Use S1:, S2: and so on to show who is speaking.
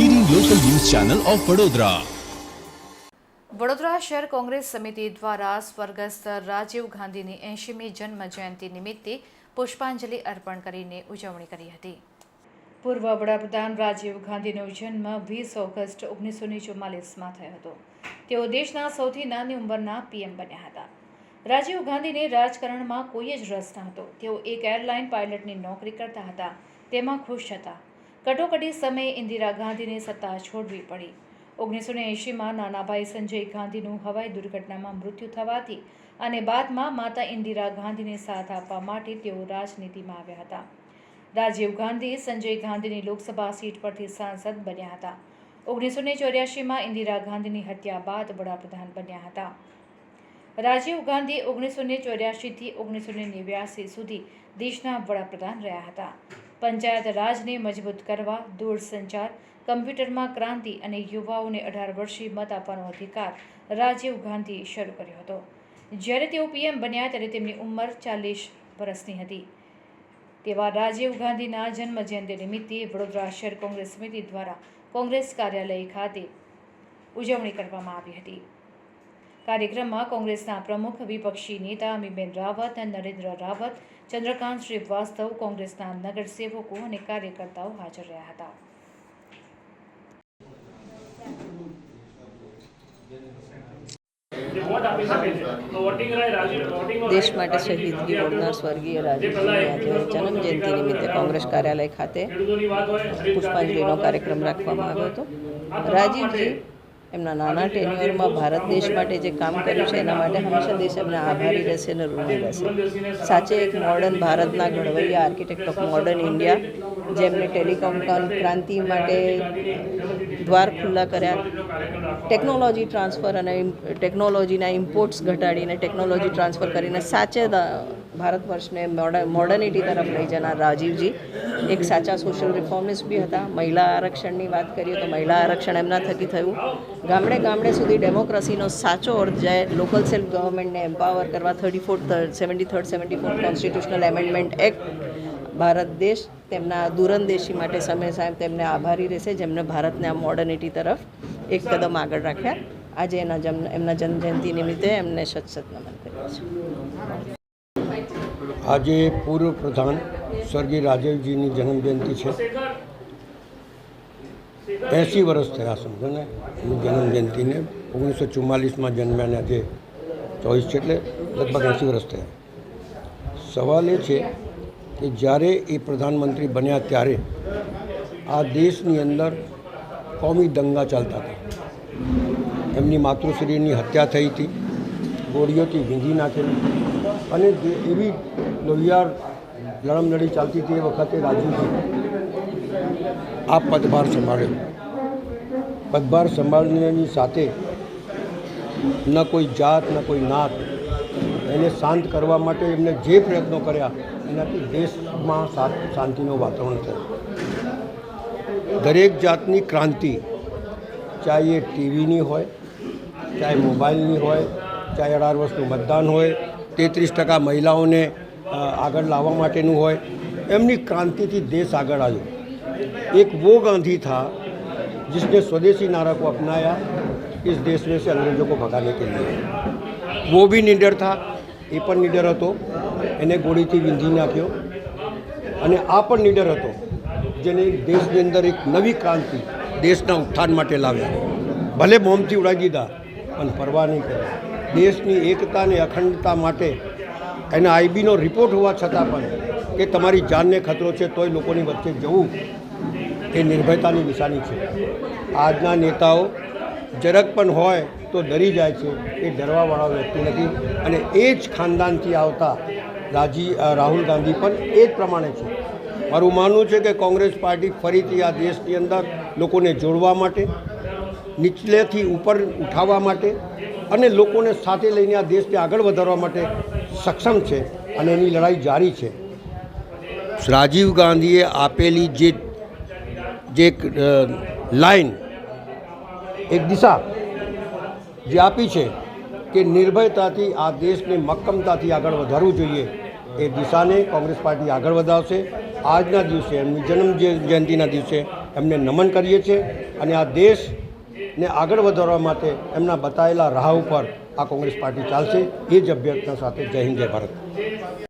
S1: Channel of Vadodara
S2: Vadodara શહેર કોંગ્રેસ સમિતિ દ્વારા સ્વર્ગસ્થ રાજીવ ગાંધીની એંશીમી જન્મ જયંતિ નિમિત્તે પુષ્પાંજલિ અર્પણ કરીને ઉજવણી કરી હતી. પૂર્વ વડાપ્રધાન રાજીવ ગાંધીનો જન્મ વીસ ઓગસ્ટ ઓગણીસો ને ચુમ્માલીસમાં થયો હતો. તેઓ દેશના સૌથી નાની ઉંમરના પીએમ બન્યા હતા. રાજીવ ગાંધીને રાજકારણમાં કોઈ જ રસ ન હતો તેઓ એક એરલાઇન પાયલટની નોકરી કરતા હતા. તેમાં ખુશ હતા. કટોકટી સમયે ઇન્દિરા ગાંધીને સત્તા છોડવી પડી. ઓગણીસો ને એંશીમાં નાનાભાઈ સંજય ગાંધીનું હવાઈ દુર્ઘટનામાં મૃત્યુ થવાથી અને બાદમાં માતા ઇન્દિરા ગાંધીને સાથ આપવા માટે તેઓ રાજનીતિમાં આવ્યા હતા. રાજીવ ગાંધી સંજય ગાંધીની લોકસભા સીટ પરથી સાંસદ બન્યા હતા. ઓગણીસો ને ચોર્યાસીમાં ઇન્દિરા ગાંધીની હત્યા બાદ વડાપ્રધાન બન્યા હતા. રાજીવ ગાંધી ઓગણીસો ને ચોર્યાસીથી ઓગણીસો ને નેવ્યાસી સુધી દેશના વડાપ્રધાન રહ્યા હતા. પંચાયત રાજને મજબૂત કરવા, દૂરસંચાર, કમ્પ્યુટરમાં ક્રાંતિ અને યુવાઓને અઢાર વર્ષીય મત આપવાનો અધિકાર રાજીવ ગાંધીએ શરૂ કર્યો હતો. જ્યારે તેઓ પીએમ બન્યા ત્યારે તેમની ઉંમર ચાલીસ વર્ષની હતી. તેવા રાજીવ ગાંધીના જન્મ જયંતિ નિમિત્તે વડોદરા શહેર કોંગ્રેસ સમિતિ દ્વારા કોંગ્રેસ કાર્યાલય ખાતે ઉજવણી કરવામાં આવી હતી. કાર્યક્રમમાં કોંગ્રેસના પ્રમુખ વિપક્ષી નેતા અમીબેન રાવત, નરેન્દ્ર રાવત ચંદ્રકાંત શ્રીવાસ્તવ કોંગ્રેસના નગરસેવકો અને કાર્યકર્તાઓ હાજર રહ્યા હતા.
S3: દેશ માટે શહીદગી આપનાર સ્વર્ગીય આજે જન્મ જયંતિ નિમિત્તે કોંગ્રેસ કાર્યાલય ખાતે પુષ્પાંજલિનો કાર્યક્રમ રાખવામાં આવ્યો હતો. રાજીવજી એમના નાના ટેન્યુઅરમાં ભારત દેશ માટે જે કામ કર્યું છે, એના માટે હંમેશા દેશ એમને આભારી રહેશે અને ઋણી રહેશે. સાચે એક મોડર્ન ભારતના ઘડવૈયા આર્કિટેક્ટ ઓફ મોડર્ન ઇન્ડિયા જેમને ટેલિકોમ ક્રાંતિ માટે દ્વાર ખુલ્લા કર્યા. ટેકનોલોજી ટ્રાન્સફર અને ટેકનોલોજીના ઇમ્પોર્ટ્સ ઘટાડીને ટેકનોલોજી ટ્રાન્સફર કરીને સાચે ભારત વર્ષને મોડર્નિટી તરફ લઈ જનાર રાજીવજી. એક સાચા સોશિયલ રિફોર્મિસ્ટ બી હતા. મહિલા આરક્ષણની વાત કરીએ તો મહિલા આરક્ષણ એમના થકી થયું. ગામડે ગામડે સુધી ડેમોક્રેસીનો સાચો અર્થ જાય લોકલ સેલ્ફ ગવર્મેન્ટને એમ્પાવર કરવા thirty fourth seventy third seventy fourth constitutional amendment act Bharat દેશ તેમના દૂરંદેશી માટે સમય સાહેબ તેમને આભારી રહેશે, જેમને ભારતને આ મોડર્નિટી તરફ એક કદમ આગળ રાખ્યા. આજે એના જન્મ, એમના જન્મજયંતિ નિમિત્તે એમને સત સત નમન કર્યા છે.
S4: આજે પૂર્વ પ્રધાન સ્વર્ગીય રાજીવજીની જન્મજયંતિ છે. એંસી વર્ષ થયા સમજો ને એની જન્મજયંતિને ઓગણીસો ચુમ્માલીસમાં જન્મ્યા આજે ચોવીસ છે એટલે લગભગ એંસી વર્ષ થયા. સવાલ એ છે કે જ્યારે એ પ્રધાનમંત્રી બન્યા ત્યારે આ દેશની અંદર કોમી દંગા ચાલતા હતા. એમની માતૃશ્રીની હત્યા થઈ હતી. ગોળીઓથી વીંધી નાખેલી. અને એવી લોહિયાર લડમલડી ચાલતી હતી એ વખતે રાજુજી આ પદભાર સંભાળ્યો. પદભાર સંભાળવાની સાથે ન કોઈ જાત, ન કોઈ નાત એને શાંત કરવા માટે એમને જે પ્રયત્નો કર્યા, એનાથી દેશમાં શાંતિનું વાતાવરણ થયું. દરેક જાતની ક્રાંતિ, ચાહે એ ટીવીની હોય, ચાહે મોબાઈલની હોય, ચાહે અઢાર વર્ષનું મતદાન હોય તેત્રીસ ટકા મહિલાઓને અ, આગળ લાવવા માટેનું હોય એમની ક્રાંતિથી દેશ આગળ આવ્યો एक वो गांधी था जिसने स्वदेशी नारा को अपनाया इस देश में से अंग्रेजों को भगाने के लिए वो भी निडर था એ પણ નિડર હતો એને ગોળીથી વીંધી નાખ્યો અને આ પણ નિડર હતો જેને દેશની અંદર એક નવી ક્રાંતિ દેશના ઉત્થાન માટે લાવ્યા ભલે બોમ્બથી ઉડાવી દીધા પણ પરવા નહીં કરી દેશની એકતા અને અખંડતા માટે એના આઈબીનો રિપોર્ટ હોવા છતાં પણ કે તમારી જાનને ખતરો છે તોય લોકોની વચ્ચે જવું એ નિર્ભયતાની નિશાની છે. આજના નેતાઓ જરાક પણ હોય તો ડરી જાય છે, એ ડરવાવાળા વ્યક્તિ નથી અને એ જ ખાનદાનથી આવતા રાજી રાહુલ ગાંધી પણ એ જ પ્રમાણે છે. મારું માનવું છે કે કોંગ્રેસ પાર્ટી ફરીથી આ દેશની અંદર લોકોને જોડવા માટે, નીચલેથી ઉપર ઉઠાવવા માટે અને લોકોને સાથે લઈને આ દેશને આગળ વધારવા માટે સક્ષમ છે અને એની લડાઈ જારી છે. રાજીવ ગાંધીએ આપેલી જે જે લાઈન એક દિશા જે આપી છે કે નિર્ભયતાથી આ દેશને મક્કમતાથી આગળ વધારવું જોઈએ, એ દિશાને કોંગ્રેસ પાર્ટી આગળ વધારશે આજના દિવસે એમની જન્મ જય- જયંતિના દિવસે એમને નમન કરીએ છીએ અને આ દેશને આગળ વધારવા માટે એમના બતાવેલા રાહ ઉપર આ કોંગ્રેસ પાર્ટી ચાલશે. એ જ અભ્યર્થના સાથે જય હિન્દ, જય ભારત.